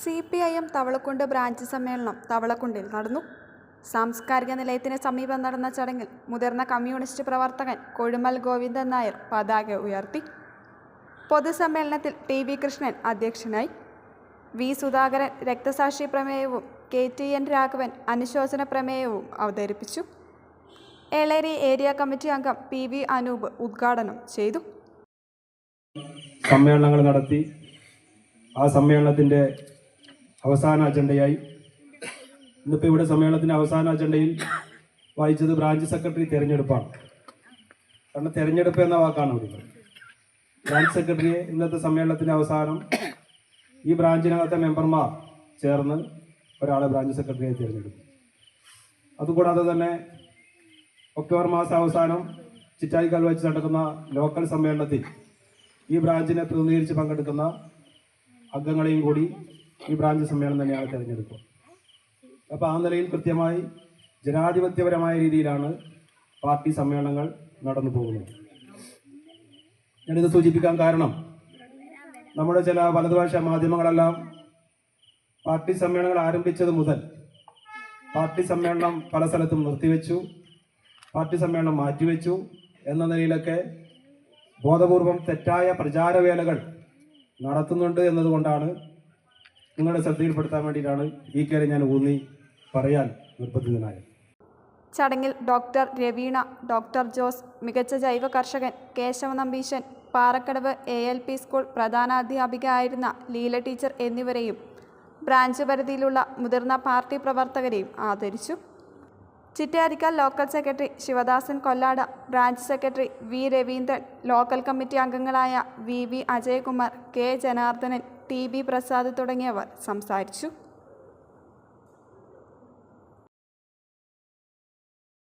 C P I M Thavalakkundu branch സമ്മേളനം തവളക്കുണ്ടിൽ നടന്നു. സാംസ്കാരിക നിലയത്തിന് സമീപം നടന്ന ചടങ്ങിൽ മുതിർന്ന കമ്മ്യൂണിസ്റ്റ് പ്രവർത്തകൻ കൊഴുമൽ ഗോവിന്ദൻ നായർ പതാക ഉയർത്തി. പൊതുസമ്മേളനത്തിൽ ടി വി കൃഷ്ണൻ അധ്യക്ഷനായി. വി സുധാകരൻ രക്തസാക്ഷി പ്രമേയവും കെ ടി എൻ രാഘവൻ അനുശോചന പ്രമേയവും അവതരിപ്പിച്ചു. ഏളേരി ഏരിയ കമ്മിറ്റി അംഗം പി വി അനൂപ് ഉദ്ഘാടനം ചെയ്തു. സമ്മേളനങ്ങൾ നടത്തി. ആ സമ്മേളനത്തിന്റെ അവസാന അജണ്ടയായി. ഇന്നിപ്പോൾ ഇവിടെ സമ്മേളനത്തിന്റെ അവസാന അജണ്ടയിൽ വായിച്ചത് ബ്രാഞ്ച് സെക്രട്ടറി തിരഞ്ഞെടുപ്പാണ്. കാരണം തിരഞ്ഞെടുപ്പ് എന്ന വാക്കാണ് ഇവിടെ ബ്രാഞ്ച് സെക്രട്ടറിയെ ഇന്നത്തെ സമ്മേളനത്തിന്റെ അവസാനം ഈ ബ്രാഞ്ചിനകത്തെ മെമ്പർമാർ ചേർന്ന് ഒരാളെ ബ്രാഞ്ച് സെക്രട്ടറിയായി തിരഞ്ഞെടുക്കും. അതുകൂടാതെ തന്നെ ഒക്ടോബർ മാസം അവസാനം ചിറ്റായിക്കാൽ വെച്ച് നടക്കുന്ന ലോക്കൽ സമ്മേളനത്തിൽ ഈ ബ്രാഞ്ചിനെ പ്രതിനിധീകരിച്ച് പങ്കെടുക്കുന്ന അംഗങ്ങളെയും കൂടി ഈ ബ്രാഞ്ച് സമ്മേളനം തന്നെയാണ് തിരഞ്ഞെടുക്കുക അപ്പോൾ ആ നിലയിൽ കൃത്യമായി ജനാധിപത്യപരമായ രീതിയിലാണ് പാർട്ടി സമ്മേളനങ്ങൾ നടന്നു പോകുന്നത്. ഞാനിത് സൂചിപ്പിക്കാൻ കാരണം നമ്മുടെ ചില വലതുഭാഷ മാധ്യമങ്ങളെല്ലാം പാർട്ടി സമ്മേളനങ്ങൾ ആരംഭിച്ചത് മുതൽ പാർട്ടി സമ്മേളനം പല സ്ഥലത്തും നിർത്തിവെച്ചു പാർട്ടി സമ്മേളനം മാറ്റിവെച്ചു എന്ന നിലയിലൊക്കെ ബോധപൂർവം തെറ്റായ പ്രചാരവേലകൾ നടത്തുന്നുണ്ട് എന്നതുകൊണ്ടാണ് നിങ്ങളുടെ ശ്രദ്ധയിൽപ്പെടുത്താൻ വേണ്ടിയിട്ടാണ് ഈ കാര്യം ഞാൻ ഊന്നി പറയാൻ നിർബന്ധിതനായത്. ചടങ്ങിൽ ഡോക്ടർ രവീണ ഡോക്ടർ ജോസ് മികച്ച ജൈവ കർഷകൻ Keshava Nambeesan Parakkadavu A L P school പ്രധാനാധ്യാപിക ആയിരുന്ന ലീല ടീച്ചർ എന്നിവരെയും ബ്രാഞ്ച് പരിധിയിലുള്ള മുതിർന്ന പാർട്ടി പ്രവർത്തകരെയും ആദരിച്ചു. Chittarikkal local secretary Sivadasan Kollada branch secretary V Raveendran local committee അംഗങ്ങളായ V V Ajayakumar K Janardhanan T B Prasad തുടങ്ങിയവർ സംസാരിച്ചു.